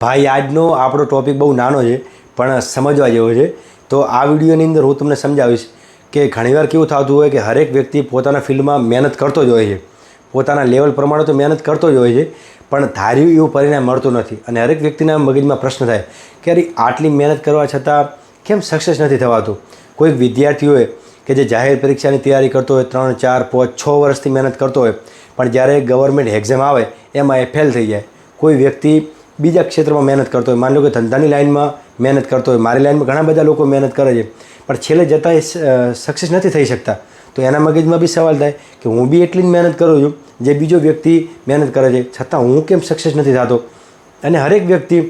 ભાઈ, આજનો આપણો ટૉપિક બહુ નાનો છે, પણ સમજવા જેવો છે. તો આ વિડીયોની અંદર હું તમને સમજાવીશ કે ઘણીવાર કેવું થતું હોય કે હરેક વ્યક્તિ પોતાના ફિલ્ડમાં મહેનત કરતો જ હોય છે. પોતાના લેવલ પ્રમાણે તો મહેનત કરતો જ હોય છે, પણ ધાર્યું એવું પરિણામ મળતું નથી. અને હરેક વ્યક્તિના મગજમાં પ્રશ્ન થાય કે અરે, આટલી મહેનત કરવા છતાં કેમ સક્સેસ નથી થવાતું? કોઈક વિદ્યાર્થી હોય કે જે જાહેર પરીક્ષાની તૈયારી કરતો હોય, ત્રણ, ચાર, પાંચ, છ વર્ષથી મહેનત કરતો હોય, પણ જ્યારે ગવર્મેન્ટ એક્ઝામ આવે, એમાં એ ફેલ થઈ જાય. કોઈ વ્યક્તિ બીજા ક્ષેત્રમાં મહેનત કરતો હોય. માની લો કે ધંધાની લાઇનમાં મહેનત કરતો હોય. મારી લાઇનમાં ઘણા બધા લોકો મહેનત કરે છે. પણ છેલ્લે જતાં એ સક્સેસ નથી થઈ શકતા. તો એના મગજમાં બી સવાલ થાય કે હું બી એટલી જ મહેનત કરું છું જે બીજો વ્યક્તિ મહેનત કરે છે. છતાં હું કેમ સક્સેસ નથી થતો? અને હરેક વ્યક્તિ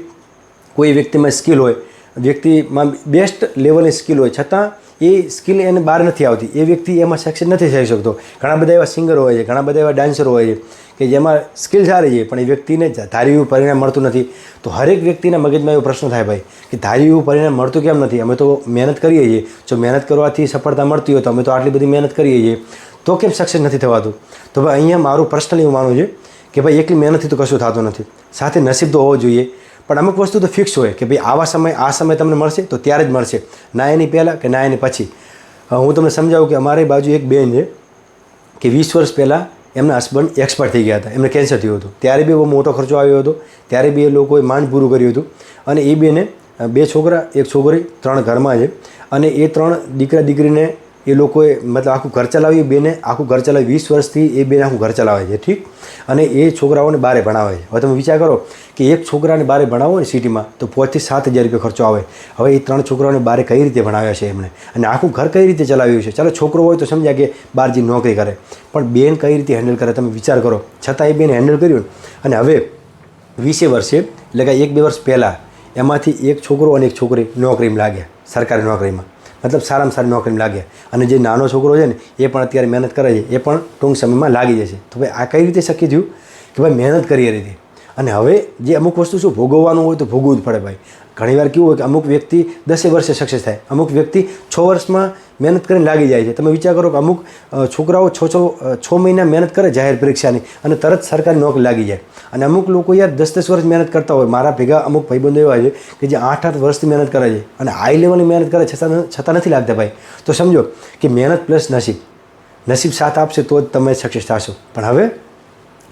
કોઈ વ્યક્તિમાં સ્કિલ હોય. વ્યક્તિમાં બેસ્ટ લેવલની સ્કિલ હોય. છતાં એ સ્કિલ એને બહાર નથી આવતી. એ વ્યક્તિ એમાં સક્સેસ નથી થઈ શકતો. ઘણા બધા એવા સિંગરો હોય છે, ઘણા બધા એવા ડાન્સરો હોય છે કે જેમાં સ્કિલ સારી છે, પણ એ વ્યક્તિને ધાર્યું એવું પરિણામ મળતું નથી. તો હરેક વ્યક્તિના મગજમાં એવો પ્રશ્ન થાય ભાઈ, કે ધાર્યું એવું પરિણામ મળતું કેમ નથી? અમે તો મહેનત કરીએ છીએ. જો મહેનત કરવાથી સફળતા મળતી હોય તો અમે તો આટલી બધી મહેનત કરીએ છીએ. તો કેમ સક્સેસ નથી થવાતું? તો ભાઈ, અહીંયા મારું પર્સનલી એવું માનવું છે કે ભાઈ, એકલી મહેનતથી તો કશું થતું નથી. સાથે નસીબ તો હોવો જોઈએ. પણ અમુક વસ્તુ તો ફિક્સ હોય કે ભાઈ આવા સમય, આ સમય તમને મળશે તો ત્યારે જ મળશે. ના એની પહેલાં કે ના એની પછી. હું તમને સમજાવું કે અમારી બાજુ એક બેન છે કે વીસ વર્ષ પહેલાં એમના હસબન્ડ એક્સપર્ટ થઈ ગયા હતા. એમને કેન્સર થયું હતું. ત્યારે બી બહુ મોટો ખર્ચો આવ્યો હતો. ત્યારે બી એ લોકોએ માંડ પૂરું કર્યું હતું. અને એ બેને બે છોકરા, એક છોકરી, ત્રણ ઘરમાં છે. અને એ ત્રણ દીકરા દીકરીને એ લોકોએ મતલબ આખું ઘર ચલાવ્યું બેને, આખું ઘર ચલાવ્યું. વીસ વર્ષથી એ બેને આખું ઘર ચલાવે છે, ઠીક? અને એ છોકરાઓને બારે ભણાવે છે. હવે તમે વિચાર કરો કે એક છોકરાને બારે ભણાવો ને સિટીમાં, તો પાંચથી સાત હજાર રૂપિયા ખર્ચો આવે. હવે એ ત્રણ છોકરાઓને બારે કઈ રીતે ભણાવ્યા છે એમણે? અને આખું ઘર કઈ રીતે ચલાવ્યું છે? ચાલો, છોકરો હોય તો સમજ્યા કે બહાર નોકરી કરે. પણ બેન કઈ રીતે હેન્ડલ કરે તમે વિચાર કરો. છતાં એ બેન હેન્ડલ કર્યું અને હવે વીસે વર્ષે, એટલે કે એક બે વર્ષ પહેલાં, એમાંથી એક છોકરો અને એક છોકરી નોકરીમાં લાગ્યા, સરકારી નોકરીમાં. મતલબ સારામાં સારી નોકરી લાગે. અને જે નાનો છોકરો છે ને, એ પણ અત્યારે મહેનત કરે છે, એ પણ ટૂંક સમયમાં લાગી જશે. તો ભાઈ આ કઈ રીતે શક્ય થયું? કે ભાઈ મહેનત કરી એ રીતે. અને હવે જે અમુક વસ્તુ શું, ભોગવવાનું હોય તો ભોગવવું જ પડે ભાઈ. ઘણીવાર કેવું હોય કે અમુક વ્યક્તિ દસે વર્ષે સક્સેસ થાય. અમુક વ્યક્તિ છ વર્ષમાં મહેનત કરીને લાગી જાય છે. તમે વિચાર કરો કે અમુક છોકરાઓ છ છ છ મહિના મહેનત કરે જાહેર પરીક્ષાની અને તરત સરકારી નોકરી લાગી જાય. અને અમુક લોકો યાર દસ દસ વર્ષ મહેનત કરતા હોય. મારા ભેગા અમુક ભાઈબંધો એવા છે કે જે આઠ આઠ વર્ષથી મહેનત કરે છે અને હાઈ લેવલની મહેનત કરે છતાં છતાં નથી લાગતા ભાઈ. તો સમજો કે મહેનત પ્લસ નસીબ. નસીબ સાથ આપશે તો જ તમે સક્સેસ થશો. પણ હવે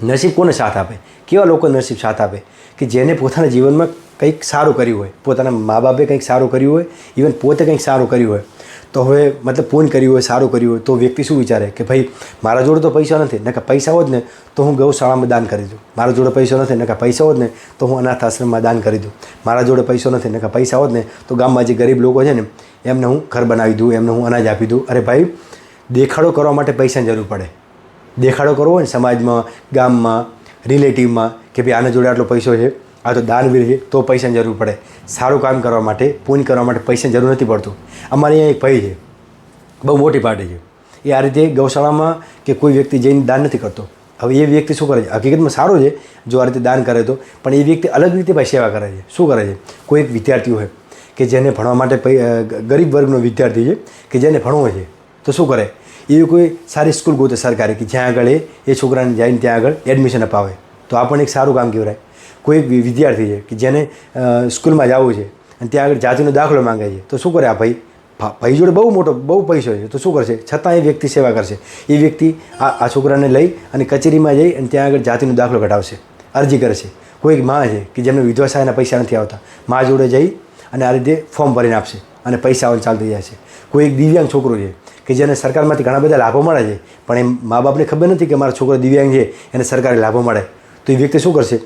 નસીબ કોને સાથ આપે? કેવા લોકો નસીબ સાથ આપે? કે જેને પોતાના જીવનમાં કંઈક સારું કર્યું હોય, પોતાના મા બાપે કંઈક સારું કર્યું હોય ઇવન પોતે કંઈક સારું કર્યું હોય, તો હવે મતલબ પૂર્ણ કર્યું હોય, સારું કર્યું હોય, તો વ્યક્તિ શું વિચારે? કે ભાઈ, મારા જોડે તો પૈસા નથી નકા પૈસા હોત ને, તો હું ગૌશાળામાં દાન કરી દઉં. મારા જોડે પૈસા નથી નકા પૈસા હોત ને, તો હું અનાથ આશ્રમમાં દાન કરી દઉં. મારા જોડે પૈસો નથી નકા પૈસા હોત ને, તો ગામમાં જે ગરીબ લોકો છે ને, એમને હું ઘર બનાવી દઉં, એમને હું અનાજ આપી દઉં. અરે ભાઈ, દેખાડો કરવા માટે પૈસાની જરૂર પડે. દેખાડો કરવો હોય ને સમાજમાં, ગામમાં રિલેટિવમાં કે ભાઈ આના જોડે આટલો પૈસો છે, આ તો દાનવીર છે, તો પૈસાની જરૂર પડે. સારું કામ કરવા માટે પૂન કરવા માટે પૈસાની જરૂર નથી પડતું. અમારે અહીંયા એક ભાઈ છે, બહુ મોટી પાર્ટી છે. એ આ રીતે ગૌશાળામાં કે કોઈ વ્યક્તિ જઈને દાન નથી કરતો. હવે એ વ્યક્તિ શું કરે છે? હકીકતમાં સારું છે, જો આ રીતે દાન કરે તો, પણ એ વ્યક્તિ અલગ રીતે ભાઈ સેવા કરે છે. શું કરે છે? કોઈ એક વિદ્યાર્થી હોય, કે જેને ભણવા માટે ગરીબ વર્ગનો વિદ્યાર્થી છે, કે જેને ભણવો છે, તો શું કરે? એ કોઈ સારી સ્કૂલ ગોતે સરકારી કે જ્યાં આગળ એ છોકરાને જઈને ત્યાં આગળ એડમિશન અપાવે. તો આ પણ એક સારું કામ કહેવાય. કોઈ વિદ્યાર્થી છે કે જેને સ્કૂલમાં જવું છે અને ત્યાં આગળ જાતિનો દાખલો માંગે છે, તો શું કરે આ ભાઈ? ભાઈ જોડે બહુ મોટો, બહુ પૈસો છે, તો શું કરશે? છતાં એ વ્યક્તિ સેવા કરશે. એ વ્યક્તિ આ આ છોકરાને લઈ અને કચેરીમાં જઈ અને ત્યાં આગળ જાતિનો દાખલો કઢાવશે. અરજી કરશે. કોઈ એક માં છે કે જેમને વિધવા સહાયના પૈસા નથી આવતા, મા જોડે જઈ અને આ રીતે ફોર્મ ભરીને આપશે અને પૈસા ચાલતી ચાલુ થઈ જશે કોઈ એક દિવ્યાંગ છોકરો છે કે જેને સરકારમાંથી ઘણા બધા લાભો મળે છે, પણ એ મા બાપને ખબર નથી કે મારો છોકરો દિવ્યાંગ છે, એને સરકારી લાભો મળે. તો એ વ્યક્તિ શું કરશે?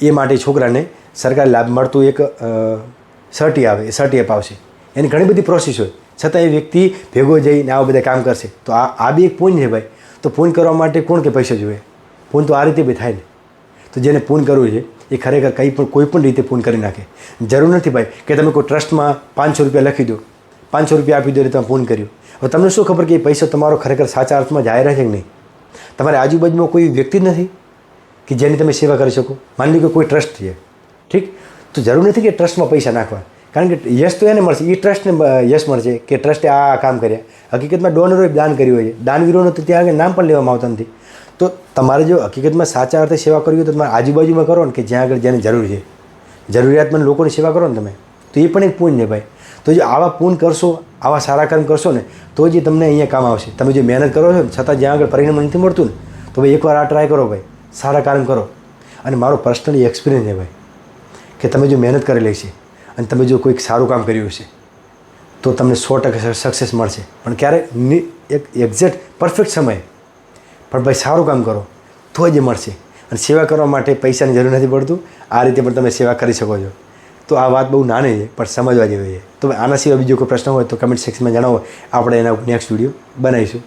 એ માટે છોકરાને સરકારી લાભ મળતું એક સર્ટી આવે, એ સર્ટી અપાવશે એની ઘણી બધી પ્રોસેસ હોય. છતાં એ વ્યક્તિ ભેગો જઈને આવા બધા કામ કરશે. તો આ આ બી એક પૂન છે ભાઈ. તો પૂન કરવા માટે કોણ કે પૈસા જોઈએ? પૂન તો આ રીતે બી થાય ને. તો જેને પૂન કરવું છે, એ ખરેખર કંઈ પણ, કોઈ પણ રીતે પૂન કરી નાખે. જરૂર નથી ભાઈ કે તમે કોઈ ટ્રસ્ટમાં પાંચસો રૂપિયા લખી દો. પાંચસો રૂપિયા આપી દો તમે ફોન કર્યું. હવે તમને શું ખબર કે એ પૈસો તમારો ખરેખર સાચા અર્થમાં જાય છે કે નહીં? તમારી આજુબાજુમાં કોઈ વ્યક્તિ નથી કે જેની તમે સેવા કરી શકો? માની લો કે કોઈ ટ્રસ્ટ છે. ઠીક? તો જરૂર નથી કે ટ્રસ્ટમાં પૈસા નાખવા. કારણ કે યશ તો એને મળશે. એ ટ્રસ્ટને યશ મળશે કે ટ્રસ્ટે આ આ કામ કર્યા. હકીકતમાં ડોનરોએ દાન કર્યું હોય છે. દાનવીરોનું તો ત્યાં આગળ નામ પણ લેવામાં આવતા નથી. તો તમારે જો હકીકતમાં સાચા અર્થે સેવા કરવી હોય તો તમારે આજુબાજુમાં કરો ને કે જ્યાં આગળ જેની જરૂર છે. જરૂરિયાતમંદ લોકોની સેવા કરો ને તમે. તો એ પણ એક પૂન છે ભાઈ. તો જો આવા પૂન કરશો, આવા સારા કામ કરશો ને, તો જ તમને અહીંયા કામ આવશે. તમે જે મહેનત કરો છો ને, છતાં જ્યાં આગળ પરિણામ નથી મળતું ને, તો ભાઈ એકવાર આ ટ્રાય કરો ભાઈ. સારા કામ કરો. અને મારો પર્સનલી એક્સપિરિયન્સ છે ભાઈ, કે તમે જો મહેનત કરેલી છે અને તમે જો કોઈક સારું કામ કર્યું છે, તો તમને સો ટકા સક્સેસ મળશે. પણ ક્યારે એક એક્ઝેક્ટ પરફેક્ટ સમય, પણ ભાઈ સારું કામ કરો, તો જ મળશે. અને સેવા કરવા માટે પૈસાની જરૂર નથી પડતું. આ રીતે પણ તમે સેવા કરી શકો છો. તો આ વાત બહુ નાની છે, પણ સમજવા જેવી છે. તો આના સિવાય બીજો કોઈ પ્રશ્ન હોય તો કમેન્ટ સેક્શનમાં જણાવો. આપણે એના નેક્સ્ટ વીડિયો બનાવીશું.